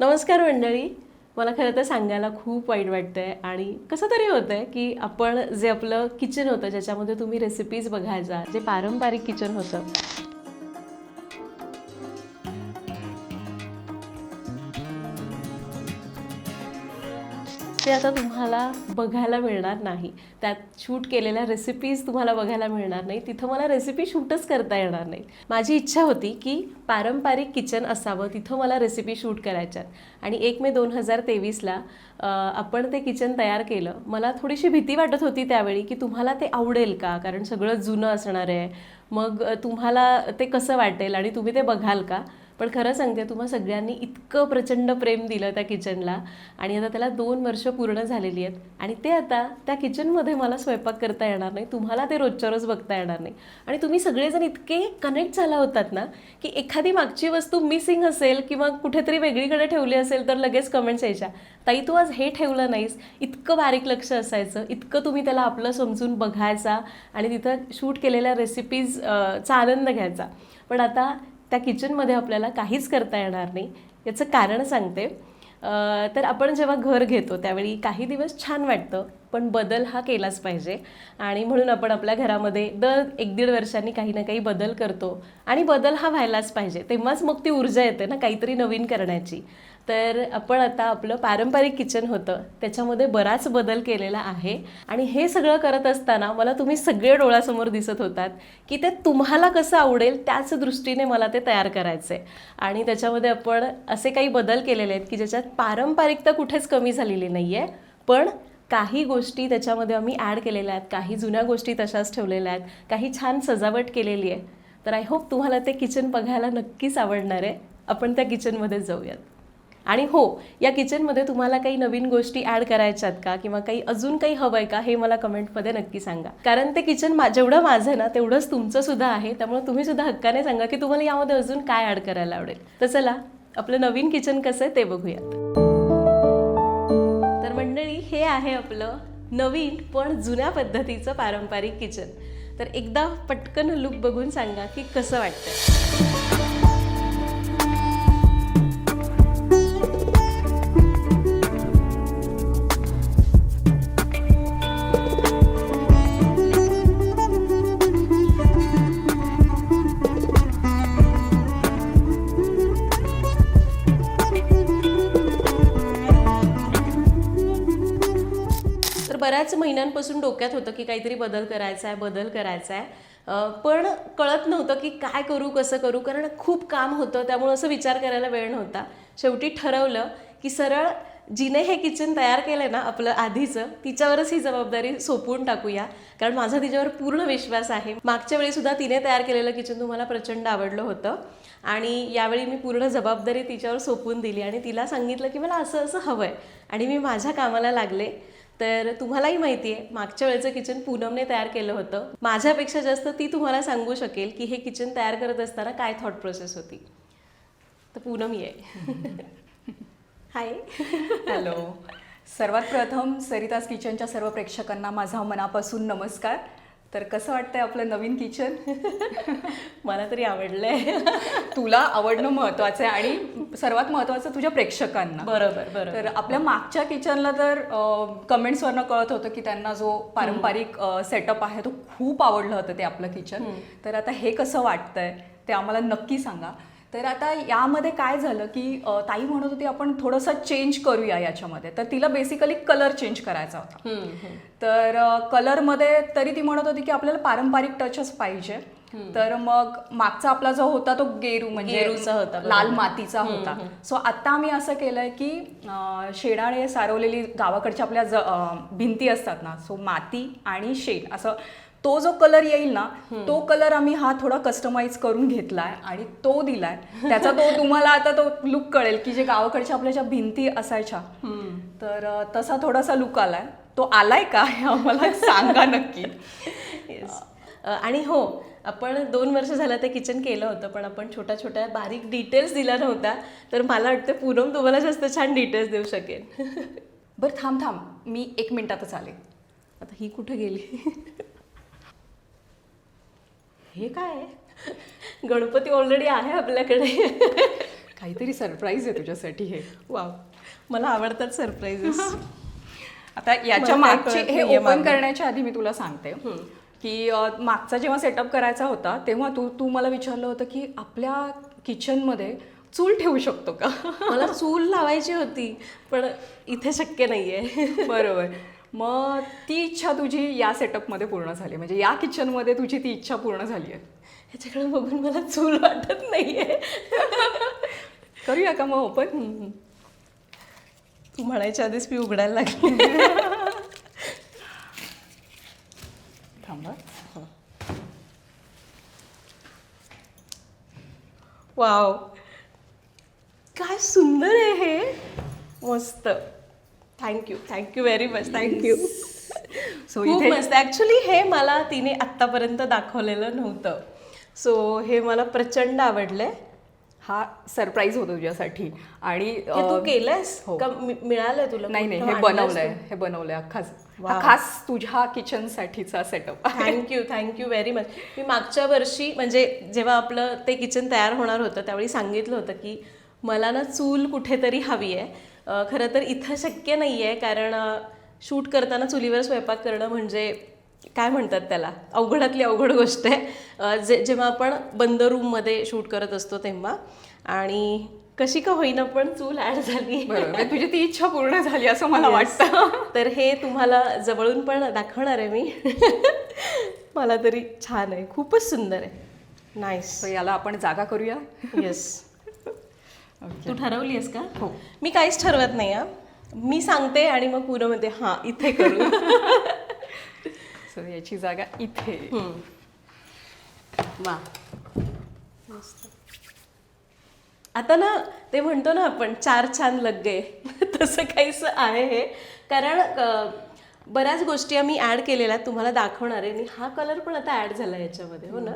नमस्कार मंडळी. मला खरं तर सांगायला खूप वाईट वाटतंय आणि कसं तरी होतंय की आपण जे आपलं किचन होतं ज्याच्यामध्ये तुम्ही रेसिपीज बघायचा जे पारंपरिक किचन होतं ते आता तुम्हाला बघायला मिळणार नाही. त्यात शूट केलेल्या रेसिपीज तुम्हाला बघायला मिळणार नाही. तिथं मला रेसिपी शूटच करता येणार नाही. माझी इच्छा होती की पारंपरिक किचन असावं तिथं मला रेसिपी शूट करायच्यात. आणि एक मे दोन हजार तेवीसला आपण ते किचन तयार केलं. मला थोडीशी भीती वाटत होती त्यावेळी की तुम्हाला ते आवडेल का? कारण सगळं जुनं असणार आहे. मग तुम्हाला ते कसं वाटेल आणि तुम्ही ते बघाल का? पण खरं सांगते तुम्हा सगळ्यांनी इतकं प्रचंड प्रेम दिलं त्या किचनला आणि आता त्याला दोन वर्ष पूर्ण झालेली आहेत. आणि ते आता त्या किचनमध्ये मला स्वयंपाक करता येणार नाही. तुम्हाला ते रोजच्या रोज बघता येणार नाही. आणि तुम्ही सगळेजण इतके कनेक्ट झाला होतात ना की एखादी मागची वस्तू मिसिंग असेल किंवा कुठेतरी वेगळीकडे ठेवली असेल तर लगेच कमेंट्स यायच्या. ताई तू आज हे ठेवलं नाहीस. इतकं बारीक लक्ष असायचं. इतकं तुम्ही त्याला आपलं समजून बघायचा आणि तिथं शूट केलेल्या रेसिपीजचा आनंद घ्यायचा. पण आता त्या किचनमध्ये आपल्याला काहीच करता येणार नाही याचं कारण सांगते. तर आपण जेव्हा घर घेतो त्यावेळी काही दिवस छान वाटतं पण बदल हा केलाच पाहिजे. आणि म्हणून आपण आपल्या घरामध्ये दर एक दीड वर्षांनी काही ना काही बदल करतो. आणि बदल हा व्हायलाच पाहिजे. तेव्हाच मग ती ऊर्जा येते ना काहीतरी नवीन करण्याची. तर आपण आता आपलं पारंपरिक किचन होतं. त्याच्यामध्ये बराच बदल केलेला आहे. आणि हे सगळं करत असताना मला तुम्ही सगळे डोळ्यासमोर दिसत होतात की ते तुम्हाला कसं आवडेल त्याच दृष्टीने मला ते तयार करायचं आहे आणि त्याच्यामध्ये आपण असे काही बदल केलेले आहेत की ज्याच्यात पारंपरिकता कुठेच कमी झालेली नाही आहे पण काही गोष्टी त्याच्यामध्ये आम्ही ॲड केलेल्या आहेत. काही जुन्या गोष्टी तशाच ठेवलेल्या आहेत. काही छान सजावट केलेली आहे. तर आय होप तुम्हाला ते किचन बघायला नक्कीच आवडणार आहे. आपण त्या किचनमध्ये जाऊयात. आणि हो या किचनमध्ये तुम्हाला काही नवीन गोष्टी ॲड करायच्यात का? किंवा काही अजून काही हवं आहे का? हे मला कमेंटमध्ये नक्की सांगा. कारण ते किचन मा जेवढं माझं ना तेवढंच तुमचं सुद्धा आहे. त्यामुळे तुम्ही सुद्धा हक्काने सांगा की तुम्हाला यामध्ये अजून काय ॲड करायला आवडेल. तर चला आपलं नवीन किचन कसं आहे ते बघूयात. तर मंडळी हे आहे आपलं नवीन पण जुन्या पद्धतीचं पारंपरिक किचन. तर एकदा पटकन लुक बघून सांगा की कसं वाटतं बऱ्याच महिन्यांपासून डोक्यात होतं की काहीतरी बदल करायचा आहे बदल करायचा आहे. पण कळत नव्हतं की काय करू कसं करू कारण खूप काम होतं त्यामुळे असं विचार करायला वेळ नव्हता. शेवटी ठरवलं की सरळ जिने हे किचन तयार केलंय ना आपलं आधीचं तिच्यावरच ही जबाबदारी सोपवून टाकूया. कारण माझा तिच्यावर पूर्ण विश्वास आहे. मागच्या वेळीसुद्धा तिने तयार केलेलं किचन तुम्हाला प्रचंड आवडलं होतं. आणि यावेळी मी पूर्ण जबाबदारी तिच्यावर सोपवून दिली आणि तिला सांगितलं की मला असं असं हवं आहे आणि मी माझ्या कामाला लागले. तर तुम्हालाही माहिती आहे मागच्या वेळेचं किचन पूनमने तयार केलं होतं. माझ्यापेक्षा जास्त ती तुम्हाला सांगू शकेल की हे किचन तयार करत असताना काय थॉट प्रोसेस होती. तर पूनम ये. हाय हॅलो सर्वात प्रथम सरिताज किचनच्या सर्व प्रेक्षकांना माझा मनापासून नमस्कार. तर कसं वाटतंय आपलं नवीन किचन मला तरी आवडलंय. तुला आवडणं महत्वाचं आहे आणि सर्वात महत्वाचं तुझ्या प्रेक्षकांना. बरोबर बरोबर. तर आपल्या मागच्या किचनला तर कमेंट्सवरनं कळत होतं की त्यांना जो पारंपरिक सेटअप आहे तो खूप आवडलं होतं ते आपलं किचन तर आता हे कसं वाटतंय ते आम्हाला नक्की सांगा. तर आता यामध्ये काय झालं की ताई म्हणत होती आपण थोडंसं चेंज करूया याच्यामध्ये. तर तिला बेसिकली कलर चेंज करायचा होता. तर कलरमध्ये तरी ती म्हणत होती की आपल्याला पारंपरिक टचच पाहिजे. तर मग मागचा आपला जो होता तो गेरू म्हणजे गेरूचा होता, बरोबर. लाल मातीचा होता. सो आता आम्ही असं केलंय की शेडाळे सारवलेली गावाकडच्या आपल्या भिंती असतात ना सो माती आणि शेड असं तो जो कलर येईल ना तो कलर आम्ही हा थोडा कस्टमाइज करून घेतलाय आणि तो दिलाय. त्याचा तो तुम्हाला आता तो लुक कळेल की जे गावाकडच्या आपल्या ज्या भिंती असायच्या. तर तसा थोडासा लुक आलाय. तो आलाय का? हे आम्हाला सांगा नक्की. आणि हो आपण दोन वर्ष झालं ते किचन केलं होतं पण आपण छोट्या छोट्या बारीक डिटेल्स दिल्या नव्हत्या. तर मला वाटतं पूनम तुम्हाला जास्त छान डिटेल्स देऊ शकेल. बरं थांब थांब. मी एक मिनिटातच आले. आता ही कुठे गेली? हे काय आहे? गणपती ऑलरेडी आहे आपल्याकडे. काहीतरी सरप्राईज आहे तुझ्यासाठी हे. वाव मला आवडतात सरप्राईजेस आता याच्या मागचे हे ओपन. करण्याच्या आधी मी तुला सांगते. की मागचा जेव्हा सेटअप करायचा होता तेव्हा तू तू मला विचारलं होतं की आपल्या किचनमध्ये चूल ठेवू शकतो का? मला चूल लावायची होती पण इथे शक्य नाहीये. बरोबर. मग ती इच्छा तुझी या सेटअपमध्ये पूर्ण झाली. म्हणजे या किचनमध्ये तुझी ती इच्छा पूर्ण झाली आहे. ह्याच्याकडे बघून मला चूल वाटत नाहीये. करूया का मग ओपन तू म्हणायच्या आधीच मी उघडायला लागली. थांबा. वाव. काय सुंदर आहे हे. मस्त. Thank you thank you very much thank you so खूप मस्त ॲक्च्युली हे मला तिने आत्तापर्यंत दाखवलेलं नव्हतं. सो हे मला प्रचंड आवडलंय. हा सरप्राईज होतो तुझ्यासाठी. आणि हे अ, तू केलंयस हो. का मि- मिळालंय तुला? नाही नाही हे बनवलंय. तू? हे बनवलंय. खास वा. हा खास तुझ्या किचन साठीचा setup thank you thank you very much मी मागच्या वर्षी म्हणजे जेव्हा आपलं ते किचन तयार होणार होतं त्यावेळी सांगितलं होतं की मला ना चूल कुठेतरी हवी आहे खरं तर इथं शक्य नाही आहे कारण शूट करताना चुलीवर स्वयंपाक करणं म्हणजे काय म्हणतात त्याला? अवघडातली अवघड गोष्ट आहे. जे जेव्हा आपण बंद रूममध्ये शूट करत असतो तेव्हा. आणि कशी का होईना पण चूल ॲड झाली. म्हणजे तुझी ती इच्छा पूर्ण झाली असं मला वाटतं. तर हे तुम्हाला जवळून पण दाखवणार आहे मी. मला तरी छान आहे खूपच सुंदर आहे. नाईस याला आपण जागा करूया. येस तू ठरवली आहेस का? हो. मी काहीच ठरवत नाही हा. मी सांगते आणि मग पुरं म्हणते हां इथे करू. सो याची जागा इथे. वा. आता ना ते म्हणतो ना आपण चार छान लग्गे. तसं काहीच आहे हे. कारण बऱ्याच गोष्टी आम्ही ऍड केलेल्या तुम्हाला दाखवणार आहे. आणि हा कलर पण आता ऍड झाला याच्यामध्ये हो ना?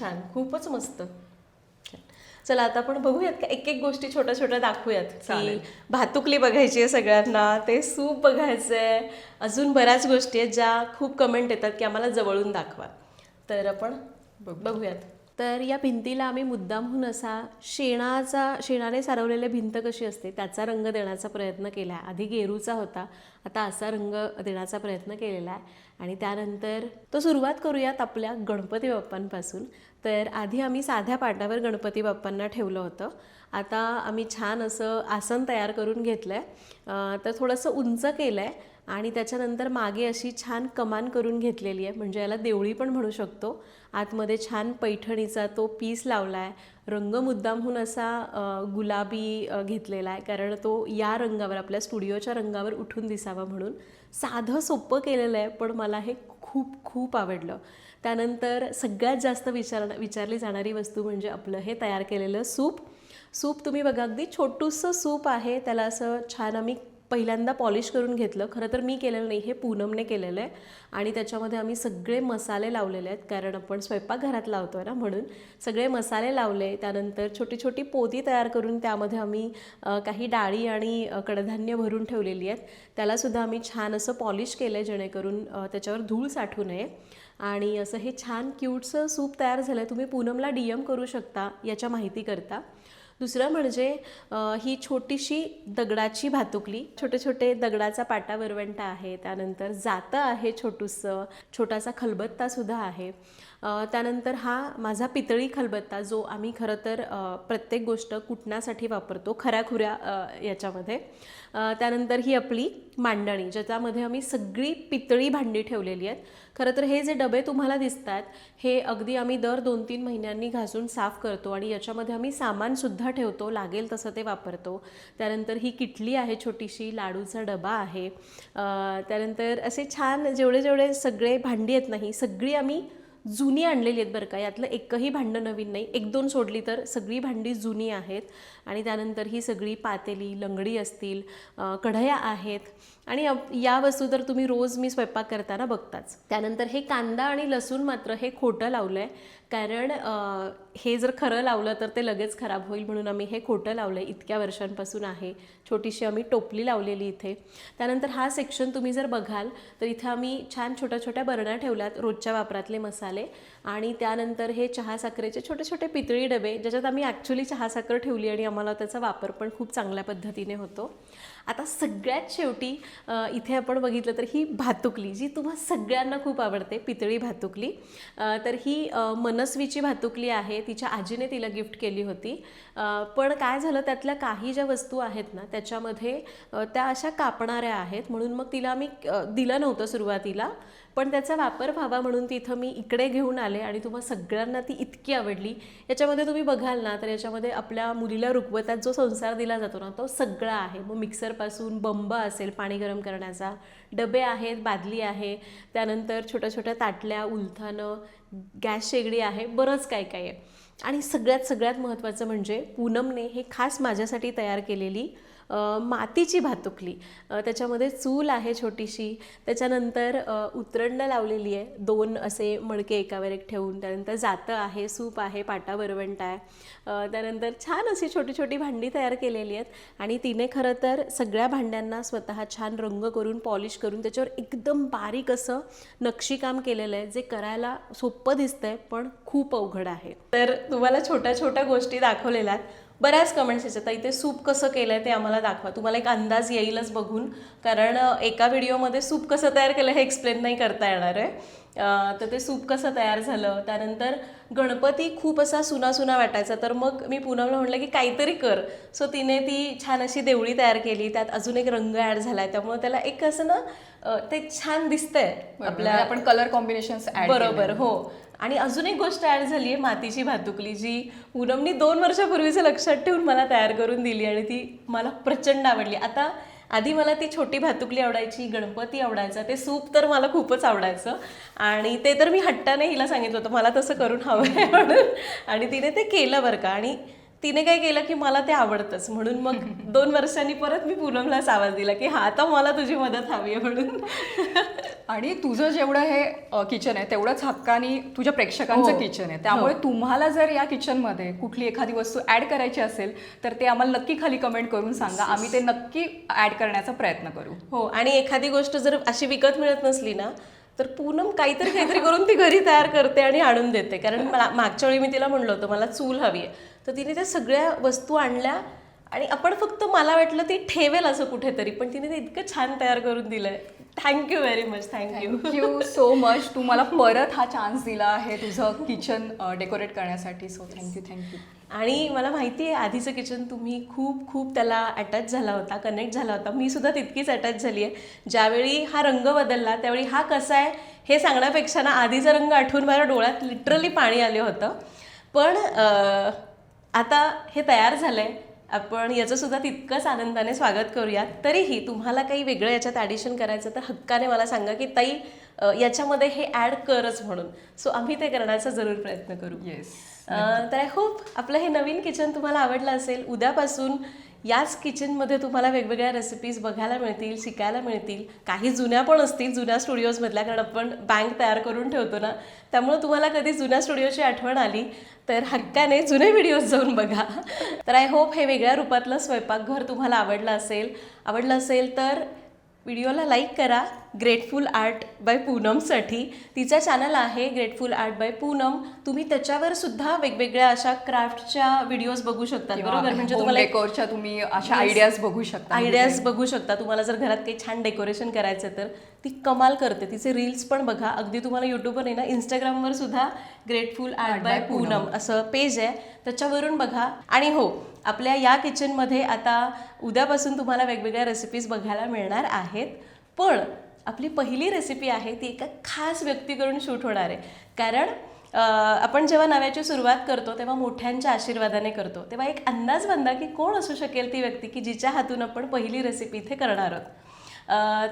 छान. खूपच मस्त. चला आता आपण बघूयात का एक एक गोष्टी छोट्या छोट्या दाखवूयात की. भातुकली बघायची आहे सगळ्यांना ते सूप बघायचं आहे अजून बऱ्याच गोष्टी आहेत ज्या खूप कमेंट येतात की आम्हाला जवळून दाखवा. तर आपण बघूयात. तर या भिंतीला आम्ही मुद्दामहून असा शेणाचा शेणाने सारवलेली भिंत कशी असते त्याचा रंग देण्याचा प्रयत्न केला आहे. आधी गेरूचा होता आता असा रंग देण्याचा प्रयत्न केलेला आहे. आणि त्यानंतर तो सुरुवात करूयात आपल्या गणपती बाप्पांपासून. तर आधी आम्ही साध्या पाटावर गणपती बाप्पांना ठेवलं होतं. आता आम्ही छान असं आसन तयार करून घेतलं आहे तर थोडंसं उंच केलं आहे आणि त्याच्यानंतर मागे अशी छान कमान करून घेतलेली आहे. म्हणजे याला देवळी पण म्हणू शकतो. आतमध्ये छान पैठणीचा तो पीस लावला आहे रंग मुद्दामहून असा गुलाबी घेतलेला आहे कारण तो या रंगावर आपल्या स्टुडिओच्या रंगावर उठून दिसावा म्हणून साधं सोपं केलेलं आहे पण मला हे खूप खूप आवडलं. त्यानंतर सगळ्यात जास्त विचार विचारली जाणारी वस्तू म्हणजे आपलं हे तयार केलेलं सूप. सूप तुम्ही बघा अगदी छोटूसं सूप आहे. त्याला असं छान आम्ही पहिल्यांदा पॉलिश करून घेतलं. खरं तर मी केलेलं नाही हे पूनमने केलेलं आहे. आणि त्याच्यामध्ये आम्ही सगळे मसाले लावलेले आहेत कारण आपण स्वयंपाकघरात लावतो आहे ना म्हणून. सगळे मसाले लावले त्यानंतर छोटी छोटी पोती तयार करून त्यामध्ये आम्ही काही डाळी आणि कडधान्य भरून ठेवलेली आहेत. त्यालासुद्धा आम्ही छान असं पॉलिश केलं आहे जेणेकरून त्याच्यावर धूळ साठू नये. आणि असं हे छान क्यूटचं सूप तयार झालं आहे तुम्ही पूनमला डी एम करू शकता याच्या माहितीकरता. दुसरं म्हणजे ही छोटीशी दगडाची भातुकली. छोटे छोटे दगडाचा पाटा वरवंटा आहे त्यानंतर जातं आहे छोटूसं छोटासा खलबत्तासुद्धा आहे. त्यानंतर हा माझा पितळी खलबत्ता जो आम्ही खरं तर प्रत्येक गोष्ट कुटण्यासाठी वापरतो खऱ्याखुऱ्या याच्यामध्ये. त्यानंतर ही आपली मांडणी ज्याच्यामध्ये आम्ही सगळी पितळी भांडी ठेवलेली आहेत. खरं तर हे जे डबे तुम्हाला दिसतात हे अगदी आम्ही दर दोन तीन महिन्यांनी घासून साफ करतो आणि याच्यामध्ये आम्ही सामानसुद्धा ठेवतो लागेल तसं ते वापरतो. त्यानंतर ही किटली आहे छोटीशी लाडूचा डबा आहे. त्यानंतर असे छान जेवढे जेवढे सगळे भांडी आहेत नाही सगळी आम्ही जुनी आणलेली आहेत बरं का. यातलं एकही भांडं नवीन नाही. एक दोन सोडली तर सगळी भांडी जुनी आहेत. आणि त्यानंतर ही सगळी पातेली लंगडी असतील कढया आहेत. आणि या वस्तू तर तुम्ही रोज मी स्वयंपाक करताना बघताच. त्यानंतर हे कांदा आणि लसूण मात्र हे खोटं लावलं आहे कारण हे जर खरं लावलं तर ते लगेच खराब होईल म्हणून आम्ही हे खोटं लावलं इतक्या वर्षांपासून आहे. छोटीशी आम्ही टोपली लावलेली इथे. त्यानंतर हा सेक्शन तुम्ही जर बघाल तर इथे आम्ही छान छोट्या छोट्या बरण्या ठेवल्यात रोजच्या वापरातले मसाले. आणि त्यानंतर हे चहा साखरेचे छोटे छोटे पितळी डबे ज्याच्यात आम्ही ॲक्च्युली चहा साखर ठेवली आणि आम्हाला त्याचा वापर पण खूप चांगल्या पद्धतीने होतो. आता सगळ्यात शेवटी इथे आपण बघितलं तर ही भातुकली जी तुम्हा सगळ्यांना खूप आवडते पितळी भातुकली. तर ही मन मनस्वीची भातुकली आहे तिच्या आजीने तिला गिफ्ट केली होती. पण काय झालं त्यातल्या काही ज्या वस्तू आहेत ना त्याच्यामध्ये त्या अशा कापणाऱ्या आहेत म्हणून मग तिला आम्ही दिलं नव्हतं सुरुवातीला. पण त्याचा वापर व्हावा म्हणून तिथं मी इकडे घेऊन आले आणि तुम्हा सगळ्यांना ती इतकी आवडली. याच्यामध्ये तुम्ही बघाल ना तर याच्यामध्ये आपल्या मुलीला रुकवतात जो संसार दिला जातो ना तो सगळा आहे. मग मिक्सरपासून बंब असेल पाणी गरम करण्याचा डबे आहेत बादली आहे त्यानंतर छोट्या छोट्या ताटल्या उलथानं गॅस शेगडी आहे बरंच काय काय आहे. आणि सगळ्यात सगळ्यात महत्त्वाचं म्हणजे पूनमने हे खास माझ्यासाठी तयार केलेली मातीची भातुकली त्याच्यामध्ये चूल आहे छोटीशी. त्याच्यानंतर उतरणं उतरंड लावलेली आहे. दोन असे मडके एकावर एक ठेवून. त्यानंतर जातं आहे सूप आहे पाटा वरवंट आहे त्यानंतर छान अशी छोटी छोटी भांडी तयार केलेली आहेत. आणि तिने खरं तर सगळ्या भांड्यांना स्वतः छान रंग करून पॉलिश करून त्याच्यावर एकदम बारीक असं नक्षीकाम केलेलं आहे जे करायला सोपं दिसतंय पण खूप अवघड आहे. तर तुम्हाला छोट्या छोट्या गोष्टी दाखवलेल्या आहेत. बऱ्याच कमेंट्स याच्यात "ताई, इथे सूप कसं केलं आहे ते आम्हाला दाखवा. तुम्हाला एक अंदाज येईलच बघून. कारण एका व्हिडिओमध्ये सूप कसं तयार केलं हे एक्सप्लेन नाही करता येणार आहे. तर ते सूप कसं तयार झालं त्यानंतर गणपती खूप असा सुना सुना वाटायचा. तर मग मी पूनमला म्हटलं की काहीतरी कर. सो तिने ती छान अशी देवळी तयार केली. त्यात अजून एक रंग ॲड झाला आहे त्यामुळे त्याला एक असं ना ते छान दिसतंय आपल्या आपण कलर कॉम्बिनेशन बरोबर हो. आणि अजून एक गोष्ट ऍड झाली आहे मातीची भातुकली जी पूनमनी दोन वर्षापूर्वीचं लक्षात ठेवून मला तयार करून दिली आणि ती मला प्रचंड आवडली. आता आधी मला ती छोटी भातुकली आवडायची गणपती आवडायचा ते सूप तर मला खूपच आवडायचं. आणि ते तर मी हट्टाने हिला सांगितलं होतं मला तसं करून हवं आहे म्हणून. आणि तिने ते केलं बरं का. आणि तिने काय केलं की मला ते आवडतंच. म्हणून मग दोन वर्षांनी परत मी पूनमलाच आवाज दिला की हा आता मला तुझी मदत हवी आहे म्हणून. आणि तुझं जेवढं हे किचन आहे तेवढंच हक्कानी तुझ्या प्रेक्षकांचं हो. किचन आहे. त्यामुळे तुम्हाला जर या किचनमध्ये कुठली एखादी वस्तू ऍड करायची असेल तर ते आम्हाला नक्की खाली कमेंट करून सांगा. आम्ही ते नक्की ऍड करण्याचा प्रयत्न करू. हो आणि एखादी गोष्ट जर अशी विकत मिळत नसली ना तर पूनम काहीतरी काहीतरी करून ती घरी तयार करते आणि आणून देते. कारण मला मागच्या वेळी मी तिला म्हणलं होतं मला चूल हवी आहे. तर तिने त्या सगळ्या वस्तू आणल्या आणि आपण फक्त मला वाटलं ती ठेवेल असं कुठेतरी पण तिने ते इतकं छान तयार करून दिलंय. Thank you very much thank you thank you so much तू मला परत हा चान्स दिला आहे तुझं किचन डेकोरेट करण्यासाठी. So thank you thank you आणि मला माहिती आहे आधीचं किचन तुम्ही खूप खूप त्याला अटॅच झाला होता कनेक्ट झाला होता. मी सुद्धा तितकीच अटॅच झाली आहे. ज्यावेळी हा रंग बदलला त्यावेळी हा कसा आहे हे सांगण्यापेक्षा ना आधीचा रंग आठवून माझ्या डोळ्यात लिटरली पाणी आले होतं. पण आता हे तयार झालं आहे आपण याचंसुद्धा तितकंच आनंदाने स्वागत करूयात. तरीही तुम्हाला काही वेगळं याच्यात ॲडिशन करायचं तर हक्काने मला सांगा की ताई याच्यामध्ये हे ॲड करच म्हणून. सो आम्ही ते करण्याचा जरूर प्रयत्न करू. येस तर आय होप आपलं हे नवीन किचन तुम्हाला आवडलं असेल. उद्यापासून याच किचनमध्ये तुम्हाला वेगवेगळ्या रेसिपीज बघायला मिळतील शिकायला मिळतील. काही जुन्या पण असतील जुन्या स्टुडिओजमधल्या कारण आपण बँक तयार करून ठेवतो ना. त्यामुळे तुम्हाला कधी जुन्या स्टुडिओची आठवण आली तर हक्काने जुने व्हिडिओज जाऊन बघा. तर आय होप हे वेगळ्या रूपातलं स्वयंपाकघर तुम्हाला आवडलं असेल. आवडलं असेल तर व्हिडिओला लाईक करा. ग्रेटफुल आर्ट बाय पूनमसाठी. तिचा चॅनल आहे ग्रेटफुल आर्ट बाय पूनम. तुम्ही त्याच्यावर सुद्धा वेगवेगळ्या अशा क्राफ्टच्या व्हिडिओज बघू शकता. बरोबर? म्हणजे तुम्हाला डेकोरच्या तुम्ही अशा आयडियाज बघू शकता. आयडियाज बघू शकता. तुम्हाला जर घरात काही छान डेकोरेशन करायचं तर ती कमाल करते. तिचे रील्स पण बघा. अगदी तुम्हाला युट्यूबवर आहे ना इंस्टाग्रामवर सुद्धा ग्रेटफुल आर्ट बाय पूनम असं पेज आहे. त्याच्यावरून बघा. आणि हो आपल्या या किचनमध्ये आता उद्यापासून तुम्हाला वेगवेगळ्या रेसिपीज बघायला मिळणार आहेत. पण आपली पहिली रेसिपी आहे ती एका खास व्यक्तीकडून शूट होणार आहे. कारण आपण जेव्हा नव्याची सुरुवात करतो तेव्हा मोठ्यांच्या आशीर्वादाने करतो. तेव्हा एक अंदाज बांधा की कोण असू शकेल ती व्यक्ती की जिच्या हातून आपण पहिली रेसिपी इथे करणार आहोत.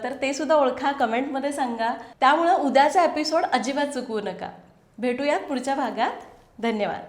तर ते सुद्धा ओळखा कमेंटमध्ये सांगा. त्यामुळं उद्याचा एपिसोड अजिबात चुकवू नका. भेटूयात पुढच्या भागात. धन्यवाद.